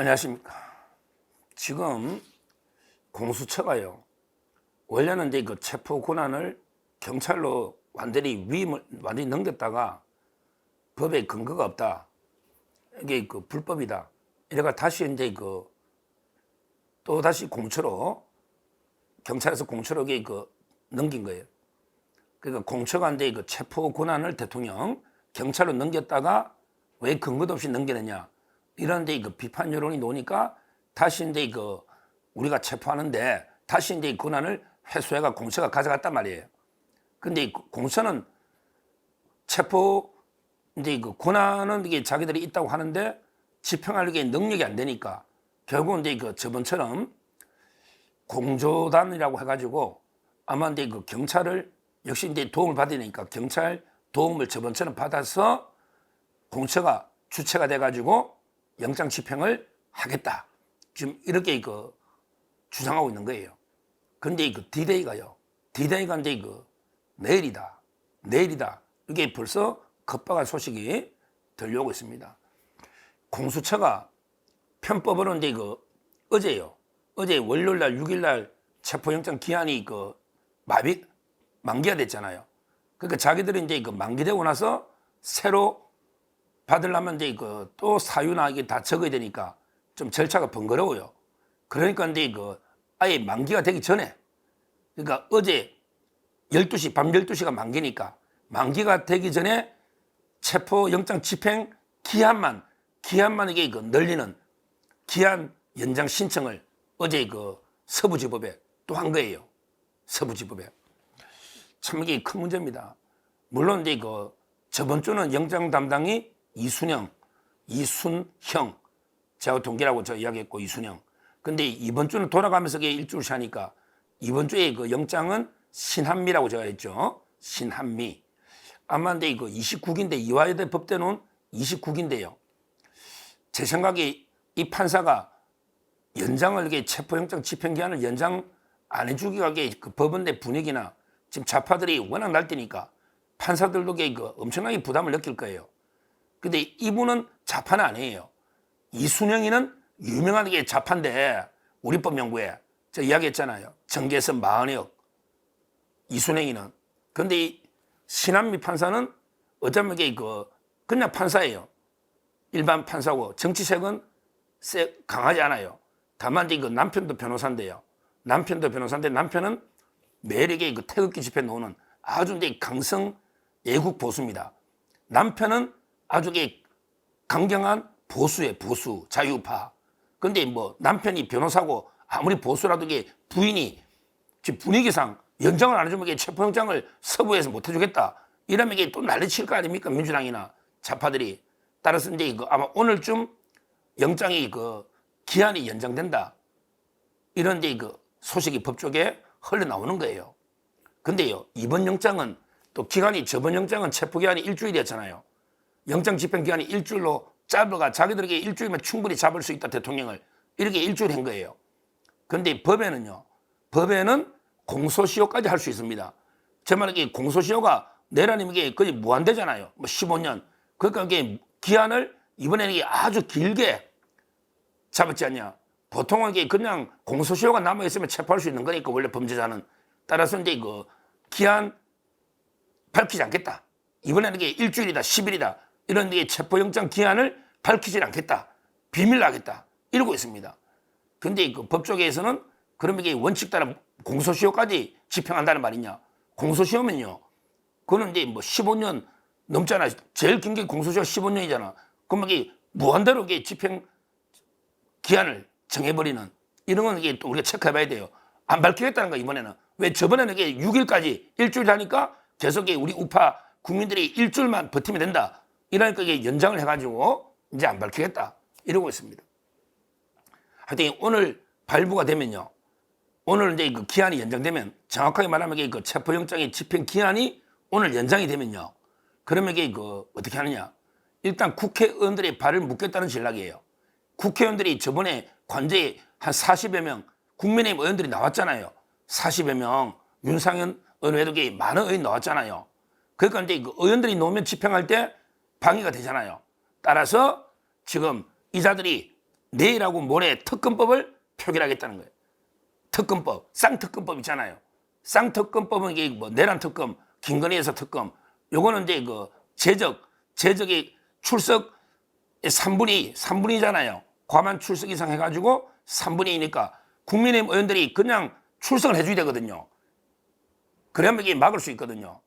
안녕하십니까. 지금 공수처가요. 원래는 이제 그 체포 권한을 경찰로 완전히 위임을 완전히 넘겼다가 법에 근거가 없다. 이게 그 불법이다. 이래가 다시 이제 그 또 다시 공처로 경찰에서 공처로 그 넘긴 거예요. 그러니까 공처가 이제 그 체포 권한을 대통령 경찰로 넘겼다가 왜 근거도 없이 넘기느냐 이런 데그 비판 여론이 나오니까 다시 이제 그 우리가 체포하는데 다시 이제 이 권한을 회수해가 공처가 가져갔단 말이에요. 근데 이 공처는 체포 이제 그 권한은 이게 자기들이 있다고 하는데 집행할 게 능력이 안 되니까 결국은 이제 그 저번처럼 공조단이라고 해가지고 아마 이제 그 경찰을 역시 이제 도움을 받으니까 경찰 도움을 저번처럼 받아서 공처가 주체가 돼가지고 영장 집행을 하겠다. 지금 이렇게 그 주장하고 있는 거예요. 근데 그 디데이가요. 디데이가 이제 그 내일이다. 내일이다. 이게 벌써 급박한 소식이 들려오고 있습니다. 공수처가 편법으로 이제 그 어제요. 어제 월요일 날 6일 날 체포영장 기한이 그 마비 만기가 됐잖아요. 그러니까 자기들이 이제 그 만기되고 나서 새로 받으려면 이제 그또 사유나 이게 다 적어야 되니까 좀 절차가 번거로워요. 그러니까 이제 그 아예 만기가 되기 전에 그러니까 어제 12시 밤 12시가 만기니까 만기가 되기 전에 체포 영장 집행 기한만 기한만 이게 그 늘리는 기한 연장 신청을 어제 그 서부지법에 또 한 거예요. 서부지법에. 참 이게 큰 문제입니다. 물론 이제 그 저번 주는 영장 담당이 이순영, 이순형, 제가 동기라고 저 이야기했고 이순영. 근데 이번 주는 돌아가면서 일주일씩 하니까 이번 주에 그 영장은 신한미라고 제가 했죠. 신한미. 아마 근데 이거 29기인데 이화여대 법대는 29기인데요. 제 생각에 이 판사가 연장을 이게 체포영장 집행기한을 연장 안 해주기가 그 법원 내 분위기나 지금 좌파들이 워낙 날뛰니까 판사들도 이게 그 엄청나게 부담을 느낄 거예요. 근데 이분은 좌파는 아니에요. 이순영이는 유명한 게 좌파인데 우리법 연구에 제가 이야기했잖아요. 정계선 마흔역 이순영이는 근데 이 신한미 판사는 어쩌면 이게 그 그냥 판사예요. 일반 판사고 정치색은 세, 강하지 않아요. 다만 이제 그 남편도 변호사인데요. 남편도 변호사인데 남편은 이게 그 태극기 집회 놓는 아주 강성 애국 보수입니다. 남편은 아주 강경한 보수의 보수 자유파. 근데 뭐 남편이 변호사고 아무리 보수라도 이게 부인이 지금 분위기상 연장을 안 해주면 이게 체포영장을 서부에서 못 해주겠다. 이러면 이게 또 난리 칠 거 아닙니까? 민주당이나 좌파들이. 따라서 이제 그 아마 오늘쯤 영장이 그 기한이 연장된다. 이런 이제 그 소식이 법조계에 흘러나오는 거예요. 근데요, 이번 영장은 또 기간이 저번 영장은 체포기한이 일주일이었잖아요. 영장 집행 기간이 일주일로 짧아가 자기들에게 일주일만 충분히 잡을 수 있다 대통령을 이렇게 일주일 한 거예요. 근데 법에는요. 법에는 공소시효까지 할 수 있습니다. 제 말은 이게 공소시효가 내라님 이게 거의 무한대잖아요. 뭐 15년. 그러니까 이게 기한을 이번에는 이게 아주 길게 잡았지 않냐. 보통은 이게 그냥 공소시효가 남아 있으면 체포할 수 있는 거니까 원래 범죄자는 따라서 이제 그 기한 밝히지 않겠다. 이번에는 이게 일주일이다, 10일이다. 이런 게 체포영장 기한을 밝히지 않겠다. 비밀로 하겠다. 이러고 있습니다. 근데 그 법조계에서는 그러면 이게 원칙 따라 공소시효까지 집행한다는 말이냐. 공소시효면요. 그거는 이제 뭐 15년 넘잖아. 제일 긴 게 공소시효 15년이잖아. 그러면 이게 무한대로 이게 집행 기한을 정해버리는 이런 건 이게 또 우리가 체크해 봐야 돼요. 안 밝히겠다는 거 이번에는. 왜 저번에는 이게 6일까지 일주일 하니까 계속 우리 우파 국민들이 일주일만 버티면 된다. 이러니까 이게 연장을 해가지고 이제 안 밝히겠다. 이러고 있습니다. 하여튼 오늘 발부가 되면요. 오늘 이제 그 기한이 연장되면 정확하게 말하면 그 체포영장의 집행 기한이 오늘 연장이 되면요. 그러면 이게 그 어떻게 하느냐. 일단 국회의원들의 발을 묶겠다는 전략이에요. 국회의원들이 저번에 관제에 한 40여 명 국민의힘 의원들이 나왔잖아요. 40여 명 윤상현 의원 꽤 많은 의원 나왔잖아요. 그러니까 이제 그 의원들이 놓으면 집행할 때 방해가 되잖아요. 따라서 지금 이자들이 내일하고 모레 특검법을 표결하겠다는 거예요. 특검법, 쌍특검법 있잖아요. 쌍특검법은 이게 뭐 내란 특검, 김건희에서 특검. 요거는 이제 그 재적, 재적의 출석 3분의 3분이잖아요. 과반 출석 이상 해가지고 3분의 2니까 국민의힘 의원들이 그냥 출석을 해줘야 되거든요. 그러면 이게 막을 수 있거든요.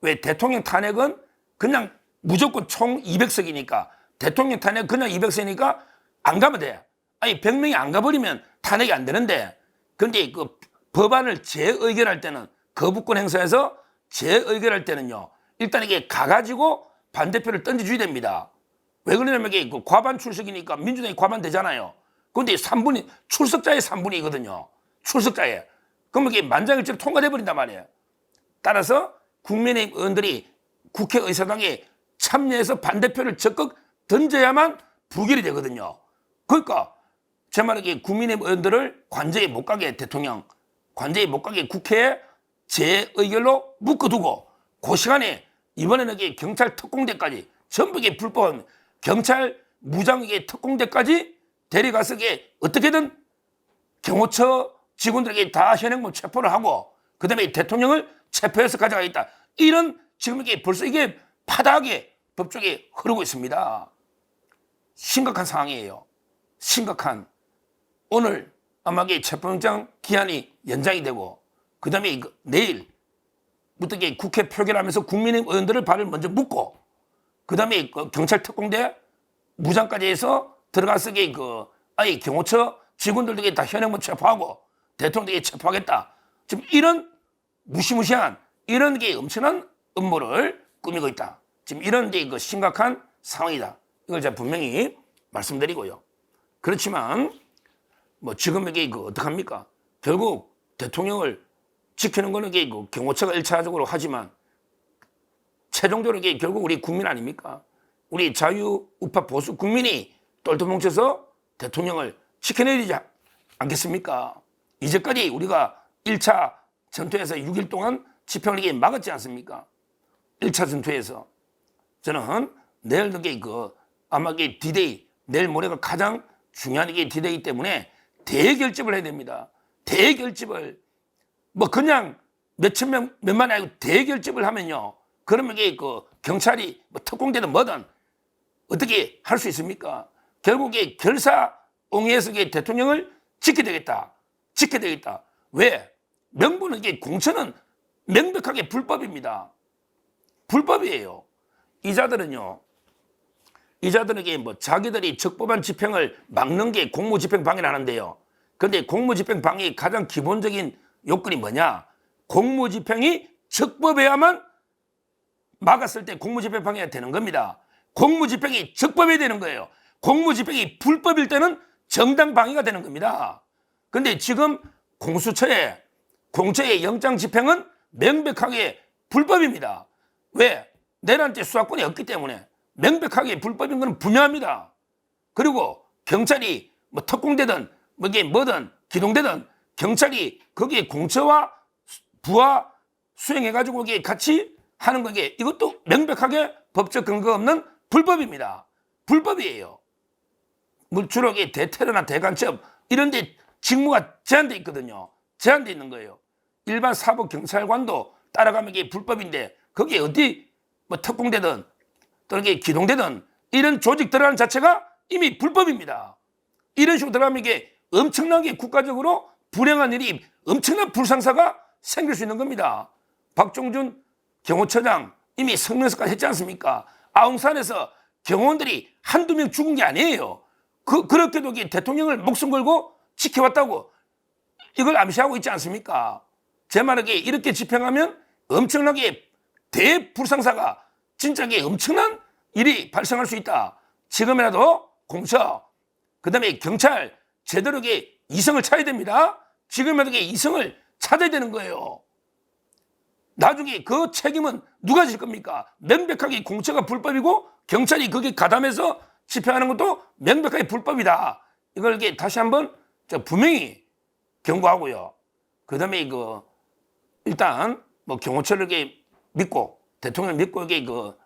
왜 대통령 탄핵은 그냥 무조건 총 200석이니까 대통령 탄핵 그냥 200석이니까 안 가면 돼. 아니 100명이 안 가버리면 탄핵이 안 되는데 근데 그 법안을 재의결할 때는 거부권 행사해서 재의결할 때는요. 일단 이게 가가지고 반대표를 던져줘야 됩니다. 왜 그러냐면 이게 그 과반 출석이니까 민주당이 과반 되잖아요. 근데 3분이 출석자의 3분이거든요. 출석자의. 그러면 이게 만장일치로 통과돼 버린단 말이에요. 따라서 국민의힘 의원들이 국회의사당에 참여해서 반대표를 적극 던져야만 부결이 되거든요. 그러니까 제 말은 이게 국민의힘 의원들을 관저에 못 가게 대통령 관저에 못 가게 국회에 재의결로 묶어두고 그 시간에 이번에는 경찰 특공대까지 이게 불법한 경찰 무장에게 특공대까지 데려가서 어떻게든 경호처 직원들에게 다 현행범 체포를 하고 그다음에 대통령을 체포해서 가져가겠다. 이런 지금 이게 벌써 이게 파다하게 법조계 흐르고 있습니다. 심각한 상황이에요. 심각한 오늘 아마 이게 체포영장 기한이 연장이 되고 그 다음에 이거 내일부터 이게 국회 표결하면서 국민의힘 의원들을 발을 먼저 묶고 그 다음에 그 경찰 특공대 무장까지 해서 들어가서 이게 그 아예 경호처 직원들에게 다 현행범 체포하고 대통령에게 체포하겠다. 지금 이런 무시무시한 이런 게 엄청난 음모를 꾸미고 있다. 지금 이런 게 그 심각한 상황이다. 이걸 제가 분명히 말씀드리고요. 그렇지만 뭐 지금 이게 그 어떡합니까? 결국 대통령을 지키는 거는 이게 그 경호처가 일차적으로 하지만 최종적으로 이게 결국 우리 국민 아닙니까? 우리 자유 우파 보수 국민이 똘똘 뭉쳐서 대통령을 지켜내야 되지 않겠습니까? 이제까지 우리가 1차 전투에서 6일 동안 이게 막았지 않습니까? 1차 전투에서. 저는 내일 그게 그 아마 이게 디데이, 내일 모레가 가장 중요한 이게 디데이 때문에 대결집을 해야 됩니다. 대결집을. 뭐 그냥 몇천 명, 몇만이 아니고 대결집을 하면요. 그러면 이게 그 경찰이 뭐 특공대든 뭐든 어떻게 할 수 있습니까? 결국에 결사옹위에서 이게 대통령을 지켜야 되겠다. 지켜야 되겠다. 왜? 명분은 이게 공천은 명백하게 불법입니다. 불법이에요. 이자들은요. 이자들에게 뭐 자기들이 적법한 집행을 막는 게 공무집행 방해라는데요. 근데 공무집행 방해의 가장 기본적인 요건이 뭐냐? 공무집행이 적법해야만 막았을 때 공무집행 방해가 되는 겁니다. 공무집행이 적법해야 되는 거예요. 공무집행이 불법일 때는 정당 방해가 되는 겁니다. 근데 지금 공수처의 공처의 영장 집행은 명백하게 불법입니다. 왜? 내란때 수사권이 없기 때문에 명백하게 불법인 것은 분명합니다. 그리고 경찰이 뭐 특공대든 뭐 이게 뭐든 기동대든 경찰이 거기에 공처와 부하 수행해가지고 이게 같이 하는 거게 이것도 명백하게 법적 근거 없는 불법입니다. 불법이에요. 이게 대테러나 대간첩 이런 데 직무가 제한돼 있거든요. 제한돼 있는 거예요. 일반 사법 경찰관도 따라가면 이게 불법인데 거기에 어디 뭐 특공대든 또는 이게 기동대든 이런 조직 들어가는 자체가 이미 불법입니다. 이런 식으로 들어가면 이게 엄청나게 국가적으로 불행한 일이 엄청난 불상사가 생길 수 있는 겁니다. 박종준 경호처장 이미 성명서까지 했지 않습니까? 아웅산에서 경호원들이 한두 명 죽은 게 아니에요. 그, 그렇게도 대통령을 목숨 걸고 지켜왔다고 이걸 암시하고 있지 않습니까? 제 말에 이렇게 집행하면 엄청나게 대불상사가 진짜게 엄청난 일이 발생할 수 있다. 지금이라도 공처, 그 다음에 경찰 제대로 게 이성을 찾아야 됩니다. 지금이라도 게 이성을 찾아야 되는 거예요. 나중에 그 책임은 누가 질 겁니까? 명백하게 공처가 불법이고 경찰이 거기에 가담해서 집행하는 것도 명백하게 불법이다. 이걸 이게 다시 한번 저 분명히 경고하고요. 그 다음에 그 일단 뭐 경호처를 이렇게 믿고 대통령을 믿고 이게 그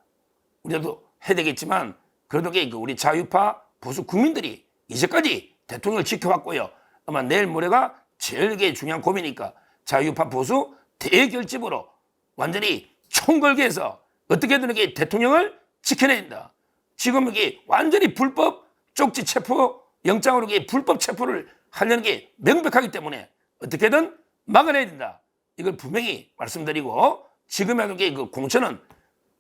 우리도 해야 되겠지만 그래도 이게 그 우리 자유파 보수 국민들이 이제까지 대통령을 지켜왔고요. 아마 내일 모레가 제일 이게 중요한 고민이니까 자유파 보수 대결집으로 완전히 총걸개해서 어떻게든 이게 대통령을 지켜낸다. 지금 이게 완전히 불법 쪽지 체포 영장으로 이게 불법 체포를 하려는 게 명백하기 때문에 어떻게든 막아내야 된다. 이걸 분명히 말씀드리고 지금의 이게 그 공천은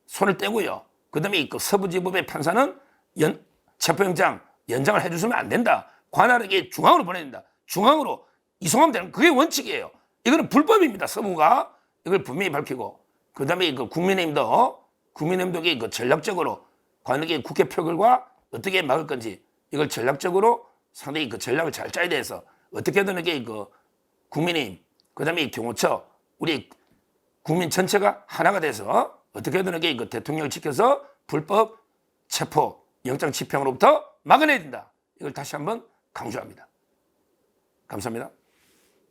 손을 떼고요. 그다음에 그 서부지법의 판사는 연, 체포영장 연장을 해주시면 안 된다. 관할에게 중앙으로 된다. 중앙으로 이송하면 되는 그게 원칙이에요. 이거는 불법입니다. 서부가 이걸 분명히 밝히고 그다음에 그 국민의힘도 국민의힘도 그 전략적으로 관에게 국회 표결과 어떻게 막을 건지 이걸 전략적으로 상당히 그 전략을 잘 짜야 돼서 어떻게든 이게 그 국민의힘 그다음에 이 경호처 우리 국민 전체가 하나가 돼서 어떻게든 이게 그 대통령을 지켜서 불법 체포 영장 집행으로부터 막아내야 된다. 이걸 다시 한번 강조합니다. 감사합니다.